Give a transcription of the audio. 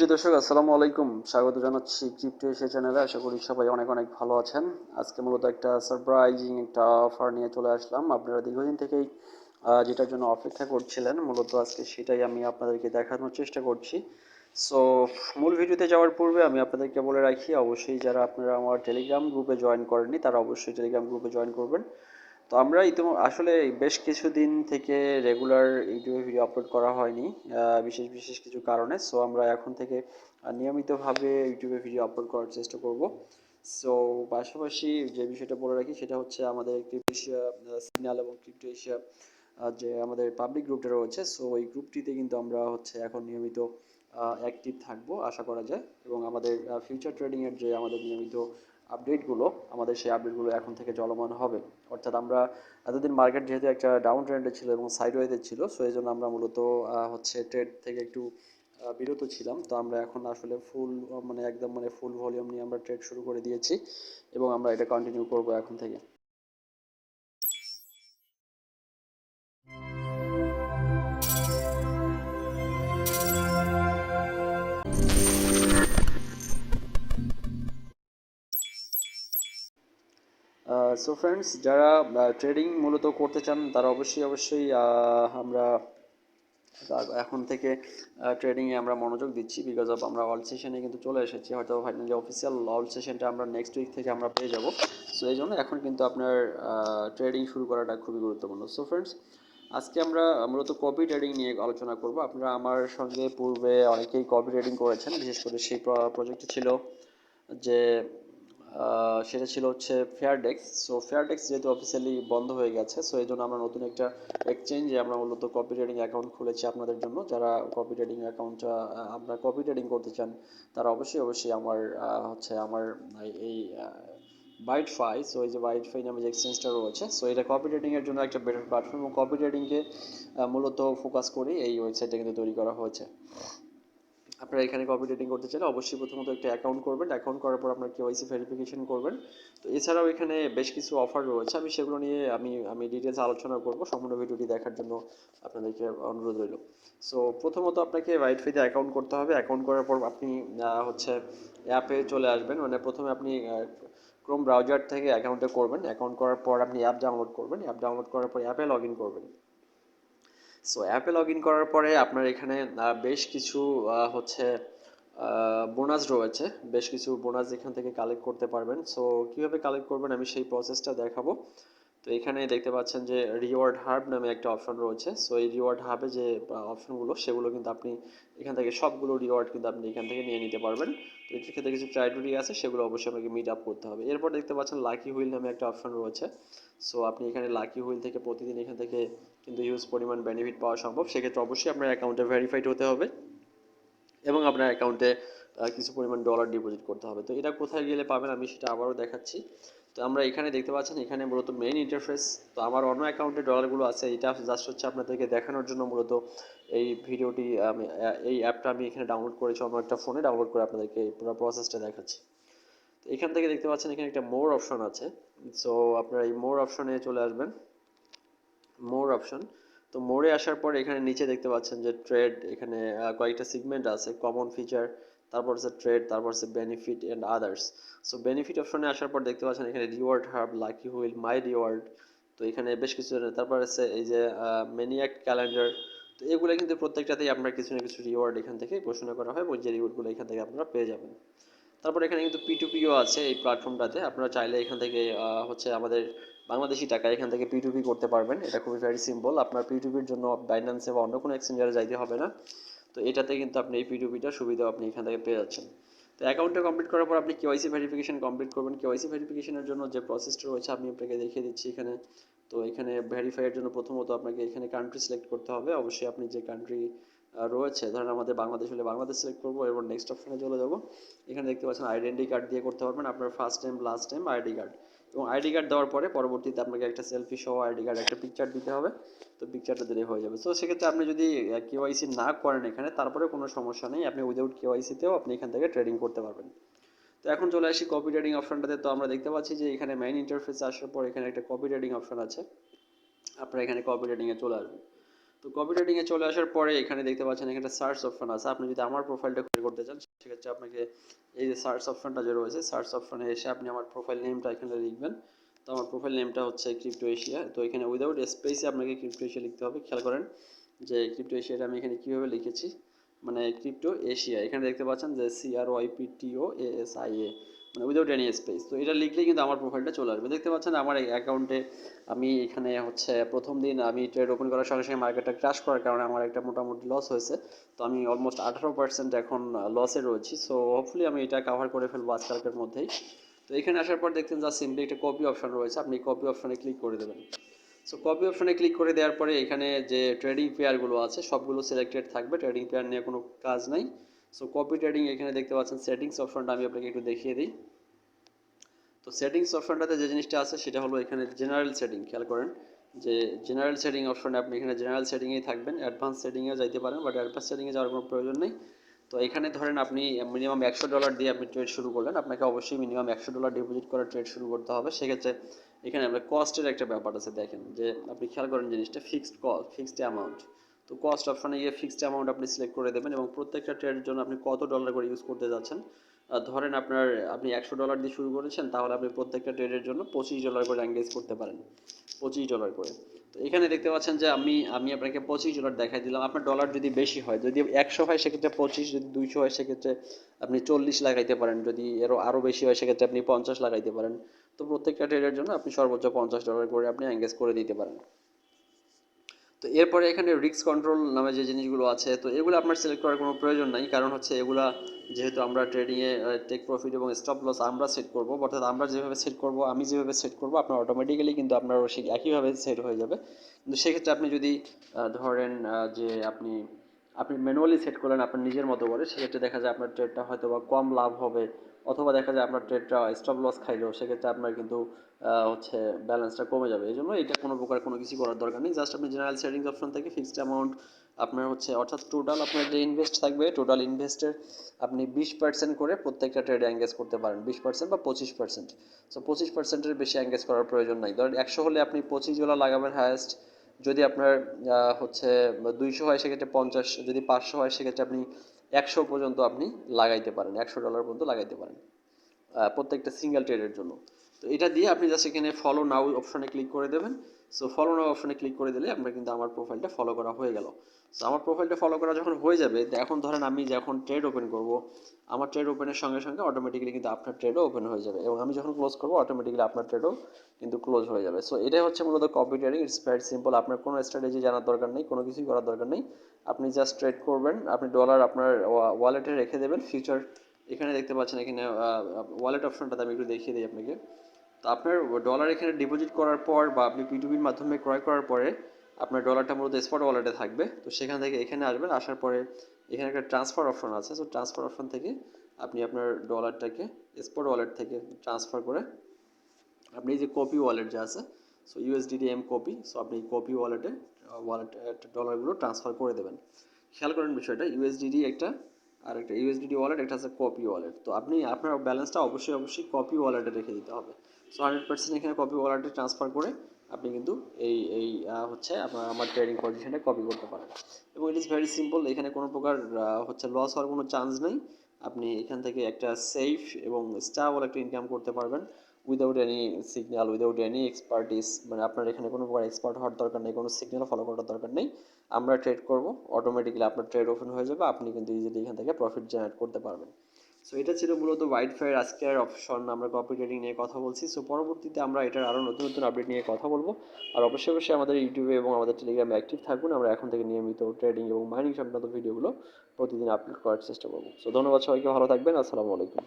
প্রিয় দর্শক, আসসালামু আলাইকুম। স্বাগত জানাচ্ছি ক্রিপ্টো এশিয়া চ্যানেলে আশা করি সবাই অনেক অনেক ভালো আছেন। আজকে মূলত একটা সারপ্রাইজিং একটা অফার নিয়ে চলে আসলাম। আপনারা দীর্ঘদিন থেকেই যেটার জন্য অপেক্ষা করছিলেন, মূলত আজকে সেটাই আমি আপনাদেরকে দেখানোর চেষ্টা করছি। সো মূল ভিডিওতে যাওয়ার পূর্বে আমি আপনাদেরকে বলে রাখি, অবশ্যই যারা আপনারা আমার টেলিগ্রাম গ্রুপে জয়েন করেননি, তারা অবশ্যই টেলিগ্রাম গ্রুপে জয়েন করবেন। তো আমরা ইতিম, আসলে বেশ কিছুদিন থেকে রেগুলার ইউটিউবে ভিডিও আপলোড করা হয়নি বিশেষ বিশেষ কিছু কারণে। সো আমরা এখন থেকে নিয়মিতভাবে ইউটিউবে ভিডিও আপলোড করার চেষ্টা করব। সো পাশাপাশি যে বিষয়টা বলে রাখি, সেটা হচ্ছে আমাদের ক্রিপ্টো এশিয়া সিগন্যাল এবং ক্রিপ্টো এশিয়া যে আমাদের পাবলিক গ্রুপটা রয়েছে। সো ওই গ্রুপটিতে কিন্তু আমরা হচ্ছে এখন নিয়মিত অ্যাক্টিভ থাকব, আশা করা যায়। এবং আমাদের ফিউচার ট্রেডিংয়ের যে আমাদের নিয়মিত আপডেটগুলো আমাদের সেই আপডেটগুলো এখন থেকে চলমান হবে। অর্থাৎ আমরা এতদিন মার্কেট যেহেতু একটা ডাউন ট্রেন্ডে ছিল এবং সাইডওয়েতে ছিল সো এই জন্য আমরা মূলত হচ্ছে ট্রেড থেকে একটু বিরত ছিলাম। তো আমরা এখন আসলে ফুল মানে একদম মানে ফুল ভলিউম নিয়ে আমরা ট্রেড শুরু করে দিয়েছি এবং আমরা এটা কন্টিনিউ করব এখন থেকে। সো ফ্রেন্ডস যারা ট্রেডিং মূলত করতে চান, তারা অবশ্যই অবশ্যই আমরা এখন থেকে ট্রেডিংয়ে আমরা মনোযোগ দিচ্ছি বিকজ অফ আমরা অল সেশনে কিন্তু চলে এসেছি। হয়তো ফাইনালি অফিসিয়াল অল সেশনটা আমরা নেক্সট উইক থেকে আমরা পেয়ে যাব। সো এই জন্য এখন কিন্তু আপনার ট্রেডিং শুরু করাটা খুবই গুরুত্বপূর্ণ। সো ফ্রেন্ডস আজকে আমরা মূলত কপি ট্রেডিং নিয়ে আলোচনা করব। আপনারা আমার সঙ্গে পূর্বে অনেকেই কপি ট্রেডিং করেছেন, বিশেষ করে সেই প্রজেক্টটি ছিল যে সেটা ছিল হচ্ছে fair Fairdesk so fair Fairdesk যেহেতু অফিসিয়ালি বন্ধ হয়ে গেছে সো এই জন্য আমরা নতুন একটা এক্সচেঞ্জে আমরা মূলত কপি ট্রেডিং অ্যাকাউন্ট খুলেছি আপনাদের জন্য। যারা কপি ট্রেডিং অ্যাকাউন্টটা আপনারা কপি ট্রেডিং করতে চান, তারা অবশ্যই অবশ্যই আমার হচ্ছে আমার এই- বাইট ফাই সো এই যে বাইট ফাই নামে যে এক্সচেঞ্জটা রয়েছে সো এটা কপি ট্রেডিং এর জন্য একটা বেটার প্ল্যাটফর্ম এবং কপি ট্রেডিংকে মূলত ফোকাস করে এই ওয়েবসাইটটা কিন্তু তৈরি করা হয়েছে। আপনারা এখানে কপি ট্রেডিং করতে চাইলে অবশ্যই প্রথমত একটা অ্যাকাউন্ট করবেন। অ্যাকাউন্ট করার পর আপনার কেওয়াইসি ভেরিফিকেশন করবেন। তো এছাড়াও এখানে বেশ কিছু অফার রয়েছে। আমি সেগুলো নিয়ে আমি আমি ডিটেলস আলোচনা করব। সম্পূর্ণ ভিডিওটি দেখার জন্য আপনাদেরকে অনুরোধ রইল। সো প্রথমত আপনাকে ওয়াইফাইতে অ্যাকাউন্ট করতে হবে। অ্যাকাউন্ট করার পর আপনি হচ্ছে অ্যাপে চলে আসবেন। মানে প্রথমে আপনি ক্রোম ব্রাউজার থেকে অ্যাকাউন্টে করবেন। অ্যাকাউন্ট করার পর আপনি অ্যাপ ডাউনলোড করবেন। অ্যাপ ডাউনলোড করার পর অ্যাপে লগ ইন করবেন। সো অ্যাপে লগ ইন করার পরে আপনার এখানে বেশ কিছু হচ্ছে বোনাস রয়েছে। বেশ কিছু বোনাস এখান থেকে কালেক্ট করতে পারবেন। সো কীভাবে কালেক্ট করবেন আমি সেই প্রসেসটা দেখাবো। তো এখানে দেখতে পাচ্ছেন যে রিওয়ার্ড হাব নামে একটা অপশন রয়েছে। সো এই রিওয়ার্ড হাবে যে অপশনগুলো সেগুলো কিন্তু আপনি এখান থেকে সবগুলো রিওয়ার্ড কিন্তু আপনি এখান থেকে নিয়ে নিতে পারবেন। তো এটার ক্ষেত্রে কিছু ক্রাইটেরিয়া আছে, সেগুলো অবশ্যই আপনাকে মিট আপ করতে হবে। এরপর দেখতে পাচ্ছেন লাকি হুইল নামে একটা অপশন রয়েছে। সো আপনি এখানে লাকি হুইল থেকে প্রতিদিন এখান থেকে কিন্তু হিউজ পরিমাণ বেনিফিট পাওয়া সম্ভব, সেক্ষেত্রে অবশ্যই আপনার অ্যাকাউন্টে ভেরিফাইড হতে হবে এবং আপনার অ্যাকাউন্টে কিছু পরিমাণ ডলার ডিপোজিট করতে হবে। তো এটা কোথায় গেলে পাবেন আমি সেটা আবারও দেখাচ্ছি। তো আমরা এখানে দেখতে পাচ্ছেন, এখানে মূলত মেইন ইন্টারফেস তো আমার অন্য অ্যাকাউন্টে ডলারগুলো আছে, এটা জাস্ট হচ্ছে আপনাদেরকে দেখানোর জন্য মূলত এই ভিডিওটি আমি এই অ্যাপটা আমি এখানে ডাউনলোড করেছি অন্য একটা ফোনে ডাউনলোড করে আপনাদেরকে পুরো প্রসেসটা দেখাচ্ছি। তো এখান থেকে দেখতে পাচ্ছেন, এখানে একটা মোর অপশন আছে। সো আপনারা এই মোর অপশনে চলে আসবেন। মোর অপশন তো মোড়ে আসার পর এখানে নিচে দেখতে পাচ্ছেন যে ট্রেড এখানে কয়েকটা সিগমেন্ট আছে কমন ফিচার তারপর হচ্ছে ট্রেড তারপর হচ্ছে benefit and others so benefit অপশনে আসার পর দেখতে পাচ্ছেন এখানে reward hub lucky wheel my reward তো এখানে বেশ কিছু তারপর আছে এই যে মেনিয়াক ক্যালেন্ডার তো এগুলো কিন্তু প্রত্যেকটাতেই আপনার কিছু না কিছু রিওয়ার্ড এখান থেকে ঘোষণা করা হয় এবং যে রিওয়ার্ডগুলো এখান থেকে আপনারা পেয়ে যাবেন। তারপর এখানে কিন্তু পিটুপিও আছে এই প্ল্যাটফর্মটাতে আপনারা চাইলে এখান থেকে হচ্ছে আমাদের বাংলাদেশি টাকা এখান থেকে পিটুপি করতে পারবেন। এটা খুবই ভেরি সিম্পল আপনার পিটুপির জন্য বাইন্যান্সে বা অন্য কোনো এক্সচেঞ্জারে যাইতে হবে না। তো এটাতে কিন্তু আপনি এই পিটুপিটা সুবিধা আপনি এখান থেকে পেয়ে যাচ্ছেন। তো অ্যাকাউন্টটা কমপ্লিট করার পর আপনি কেওয়াইসি ভেরিফিকেশন কমপ্লিট করবেন। কেওয়াইসি ভেরিফিকেশনের জন্য যে প্রসেসটা রয়েছে, আমি আপনাকে দেখিয়ে দিচ্ছি এখানে। তো এখানে ভেরিফাইয়ের জন্য প্রথমত আপনাকে এখানে কান্ট্রি সিলেক্ট করতে হবে। অবশ্যই আপনি যে কান্ট্রি রয়েছে, ধরেন আমাদের বাংলাদেশ হলে বাংলাদেশ সিলেক্ট করব এবার নেক্সট অপশনে চলে যাব। এখানে দেখতে পাচ্ছেন আইডেন্টি কার্ড দিয়ে করতে পারবেন। আপনার first time last time ID card এবং আইডি কার্ড দেওয়ার পরে পরবর্তীতে আপনাকে একটা সেলফি সহ আইডি কার্ড, একটা পিকচার দিতে হবে। তো পিকচারটা দিলে হয়ে যাবে। সো সেক্ষেত্রে আপনি যদি কেওয়াইসি না করেন এখানে তারপরে কোনো সমস্যা নেই। আপনি উইদাউট কেওয়াইসিতেও আপনি এখান থেকে ট্রেডিং করতে পারবেন। তো এখন চলে আসি কপি ট্রেডিং অপশনটাতে তো আমরা দেখতে পাচ্ছি যে এখানে মেইন ইন্টারফেসে আসার পর এখানে একটা কপি ট্রেডিং অপশন আছে। আপনারা এখানে কপি ট্রেডিংয়ে চলে আসবেন। তো কপি ট্রেডিংয়ে চলে আসার পরে এখানে দেখতে পাচ্ছেন এখানে সার্চ অপশন আছে। আপনি যদি আমার প্রোফাইলটা ক্লিক করতে চান, সেক্ষেত্রে আপনাকে এই যে সার্চ অপশনটা যে রয়েছে সার্চ অপশনে এসে আপনি আমার প্রোফাইল নেমটা এখানে লিখবেন। তো আমার প্রোফাইল নেমটা হচ্ছে ক্রিপ্টো এশিয়া তো এখানে উইদাউট স্পেসে আপনাকে ক্রিপ্টো এশিয়া লিখতে হবে। খেয়াল করেন যে ক্রিপ্টো এশিয়াটা আমি এখানে কীভাবে লিখেছি? মানে ক্রিপ্টো এশিয়া এখানে দেখতে পাচ্ছেন যে C R Y P T O A S I A মানে উইদাউট এনি স্পেস তো এটা লিখলেই কিন্তু আমার প্রোফাইলটা চলে আসবে। দেখতে পাচ্ছেন আমার এই অ্যাকাউন্টে আমি এখানে হচ্ছে প্রথম দিন আমি ট্রেড ওপেন করার সঙ্গে সঙ্গে মার্কেটটা ক্রাশ করার কারণে আমার একটা মোটামুটি লস হয়েছে। তো আমি অলমোস্ট আঠারো পার্সেন্ট এখন লসে রয়েছি। সো হোপফুলি আমি এটা কাভার করে ফেলব আজকালকের মধ্যেই। তো এখানে আসার পর দেখতেন যা সিম্পলি একটা কপি অপশন রয়েছে। আপনি কপি অপশনে ক্লিক করে দেবেন। সো কপি অপশনে ক্লিক করে দেওয়ার পরে এখানে যে ট্রেডিং পেয়ারগুলো আছে, সবগুলো সিলেক্টেড থাকবে। ট্রেডিং পেয়ার নিয়ে কোনো কাজ নাই। সো কপি ট্রেডিং এখানে দেখতে পাচ্ছেন সেটিংস অপশনটা আমি আপনাকে একটু দেখিয়ে দিই। তো সেটিংস অপশনটাতে যে জিনিসটা আছে, সেটা হলো এখানে জেনারেল সেটিং খেয়াল করেন। যে জেনারেল সেটিং অপশনে আপনি এখানে জেনারেল সেটিংয়েই থাকবেন অ্যাডভান্স সেটিংয়েও যাইতে পারেন বাট অ্যাডভান্স সেটিংয়ে যাওয়ার কোনো প্রয়োজন নেই। তো, এখানে ধরেন আপনি মিনিমাম একশো ডলার দিয়ে আপনি ট্রেড শুরু করলেন, আপনাকে অবশ্যই মিনিমাম একশো ডলার ডিপোজিট করে ট্রেড শুরু করতে হবে। সেক্ষেত্রে এখানে আমরা কস্টের একটা ব্যাপার আছে, দেখেন। যে আপনি খেয়াল করেন জিনিসটা ফিক্সড কস্ট ফিক্সড অ্যামাউন্ট তো কস্ট অপশনে গিয়ে ফিক্সড অ্যামাউন্ট আপনি সিলেক্ট করে দেবেন এবং প্রত্যেকটা ট্রেডের জন্য আপনি কত ডলার করে ইউজ করতে যাচ্ছেন। ধরেন আপনার আপনি একশো ডলার দিয়ে শুরু করেছেন, তাহলে আপনি প্রত্যেকটা ট্রেডের জন্য পঁচিশ ডলার করে এঙ্গেজ করতে পারেন। পঁচিশ ডলার করে। তো এখানে দেখতে পাচ্ছেন যে আমি আমি আপনাকে পঁচিশ ডলার দেখাই দিলাম। আপনার ডলার যদি বেশি হয়, যদি একশো হয়, সেক্ষেত্রে পঁচিশ, যদি দুইশো হয়, সেক্ষেত্রে আপনি চল্লিশ লাগাইতে পারেন। যদি এরও আরও বেশি হয়, সেক্ষেত্রে আপনি পঞ্চাশ লাগাইতে পারেন। তো প্রত্যেকটা ট্রেডের জন্য আপনি সর্বোচ্চ পঞ্চাশ ডলার করে আপনি এঙ্গেজ করে দিতে পারেন। তো এরপরে এখানে রিক্স কন্ট্রোল নামে যে জিনিসগুলো আছে, তো এগুলো আপনার সিলেক্ট করার কোনো প্রয়োজন নাই। কারণ হচ্ছে এগুলা যেহেতু আমরা ট্রেডিংয়ে টেক প্রফিট এবং স্টপ লস আমরা সেট করব, অর্থাৎ আমরা যেভাবে সেট করব, আমি যেভাবে সেট করব, আপনার অটোমেটিক্যালি কিন্তু আপনারও সেই একইভাবে সেট হয়ে যাবে। কিন্তু সেক্ষেত্রে আপনি যদি ধরেন যে আপনি আপনি ম্যানুয়ালি সেট করলেন, আপনার নিজের মতো করে, সেক্ষেত্রে দেখা যায় আপনার ট্রেডটা হয়তো বা কম লাভ হবে, অথবা দেখা যায় আপনার ট্রেডটা স্টপ লস খাইলো, সেক্ষেত্রে আপনার কিন্তু হচ্ছে ব্যালেন্সটা কমে যাবে। এই জন্য এটা কোনো প্রকার কোনো কিছু করার দরকার নেই। জাস্ট আপনি জেনারেল সেটিংস অপশন থেকে ফিক্সড অ্যামাউন্ট আপনার হচ্ছে, অর্থাৎ টোটাল আপনার যে ইনভেস্ট থাকবে টোটাল ইনভেস্টের আপনি বিশ পার্সেন্ট করে প্রত্যেকটা ট্রেডে এঙ্গেজ করতে পারেন। বিশ পার্সেন্ট বা পঁচিশ পার্সেন্ট সো পঁচিশ পার্সেন্টের বেশি এঙ্গেজ করার প্রয়োজন নাই। ধরেন একশো হলে আপনি পঁচিশ ডলার লাগাবেন হায়েস্ট যদি আপনার হচ্ছে দুইশো হয়, সেক্ষেত্রে পঞ্চাশ। যদি পাঁচশো হয়, সেক্ষেত্রে আপনি একশো পর্যন্ত আপনি লাগাইতে পারেন। একশো ডলার পর্যন্ত লাগাইতে পারেন। প্রত্যেকটা সিঙ্গেল ট্রেডের জন্য। তো এটা দিয়ে আপনি জাস্ট এখানে ফলো নাও অপশনে ক্লিক করে দেবেন। সো ফলো নাও অপশনে ক্লিক করে দিলে আপনার কিন্তু আমার প্রোফাইলটা ফলো করা হয়ে গেল। সো আমার প্রোফাইলটা ফলো করা যখন হয়ে যাবে এখন ধরেন আমি যখন ট্রেড ওপেন করব, আমার ট্রেড ওপেনের সঙ্গে সঙ্গে অটোমেটিক্যালি কিন্তু আপনার ট্রেডও ওপেন হয়ে যাবে এবং আমি যখন ক্লোজ করব অটোমেটিক্যালি আপনার ট্রেডও কিন্তু ক্লোজ হয়ে যাবে। সো এটাই হচ্ছে মূলত copy trading it's very simple আপনার কোনো স্ট্র্যাটেজি জানার দরকার নেই, কোনো কিছুই করার দরকার নেই। আপনি জাস্ট ট্রেড করবেন, আপনি ডলার আপনার ওয়ালেটে রেখে দেবেন। ফিউচার এখানে দেখতে পাচ্ছেন এখানে ওয়ালেট অপশনটাতে আমি একটু দেখিয়ে দিই আপনাকে। তো আপনার ডলার এখানে ডিপোজিট করার পর বা আপনি পিটুবির মাধ্যমে ক্রয় করার পরে আপনার ডলারটা মূলত স্পট ওয়ালেটে থাকবে। তো সেখান থেকে এখানে আসবেন, আসার পরে এখানে একটা ট্রান্সফার অপশন আছে। সো ট্রান্সফার অপশন থেকে আপনি আপনার ডলারটাকে স্পট ওয়ালেট থেকে ট্রান্সফার করে আপনি যে কপি ওয়ালেট যে আছে so USDT M copy so আপনি কপি ওয়ালেটে ওয়ালেট ডলারগুলো ট্রান্সফার করে দেবেন। খেয়াল করেন বিষয়টা ইউএসডিটি একটা, আর একটা ইউএসডিটি ওয়ালেট একটা আছে কপি ওয়ালেট তো আপনি আপনার ব্যালেন্সটা অবশ্যই অবশ্যই কপি ওয়ালেটে রেখে দিতে হবে। সো হান্ড্রেড পার্সেন্ট এখানে কপি ওয়ালেটে ট্রান্সফার করে আপনি কিন্তু এই এই হচ্ছে আপনার আমার ট্রেডিং পজিশনে কপি করতে পারেন। এবং ইট ইজ ভেরি সিম্পল এখানে কোনো প্রকার হচ্ছে লস হওয়ার কোনো চান্স নেই। আপনি এখান থেকে একটা সেফ এবং স্টাবল একটা ইনকাম করতে পারবেন without any signal without any expertise মানে আপনার এখানে কোনো প্রকার এক্সপার্ট হওয়ার দরকার নেই, কোনো সিগন্যাল ফলো করার দরকার নেই। আমরা ট্রেড করব অটোমেটিক্যালি আপনার ট্রেড ওপেন হয়ে যাবে, আপনি কিন্তু ইজিলি এখান থেকে প্রফিট জেনারেট করতে পারবেন। সো এটা ছিল মূলত ওয়াইড ফায়ার আজকের অপশন আমরা কপি ট্রেডিং নিয়ে কথা বলছি। সো পরবর্তীতে আমরা এটার আরও নতুন নতুন আপডেট নিয়ে কথা বলব। আর অবশ্যই অবশ্যই আমাদের ইউটিউবে এবং আমাদের টেলিগ্রামে অ্যাক্টিভ থাকুন। আমরা এখন থেকে নিয়মিত ট্রেডিং এবং মাইনিং সংক্রান্ত ভিডিওগুলো প্রতিদিন আপলোড করার চেষ্টা করব। সো ধন্যবাদ সবাইকে, ভালো থাকবেন। আসসালামু আলাইকুম।